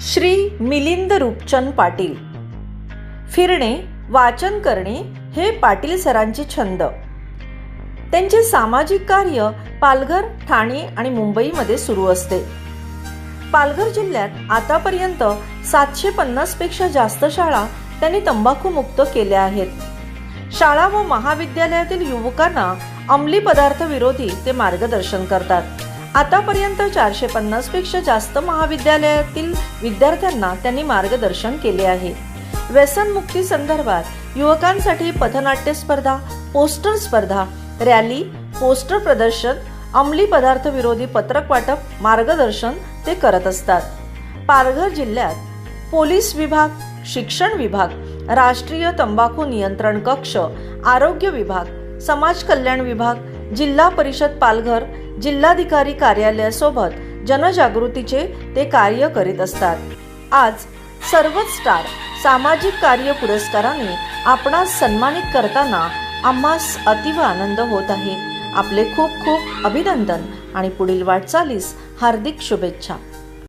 श्री मिलिंद रूपचंद पाटील. फिरणे वाचन करणे हे पाटील सरांचे छंद. त्यांचे सामाजिक कार्य पालघर ठाणे आणि मुंबईमध्ये सुरू असते. पालघर जिल्ह्यात आतापर्यंत सातशे पन्नासपेक्षा जास्त शाळा त्यांनी तंबाखूमुक्त केल्या आहेत. शाळा व महाविद्यालयातील युवकांना अंमली पदार्थ विरोधी ते मार्गदर्शन करतात. आतापर्यंत चारशे पन्नासपेक्षा जास्त महाविद्यालयातील विद्यार्थ्यांना त्यांनी मार्गदर्शन केले आहे. व्यसनमुक्ती संदर्भात युवकांसाठी पथनाट्य स्पर्धा पोस्टर स्पर्धा रॅली पोस्टर प्रदर्शन अंमली पदार्थ विरोधी पत्रक वाटप मार्गदर्शन ते करत असतात. पालघर जिल्ह्यात पोलीस विभाग शिक्षण विभाग राष्ट्रीय तंबाखू नियंत्रण कक्ष आरोग्य विभाग समाज कल्याण विभाग जिल्हा परिषद पालघर जिल्हाधिकारी कार्यालयासोबत जनजागृतीचे ते कार्य करीत असतात. आज सर्वच स्टार सामाजिक कार्य पुरस्काराने आपणास सन्मानित करताना आम्हास अतिव आनंद होत आहे. आपले खूप खूप अभिनंदन आणि पुढील वाटचालीस हार्दिक शुभेच्छा.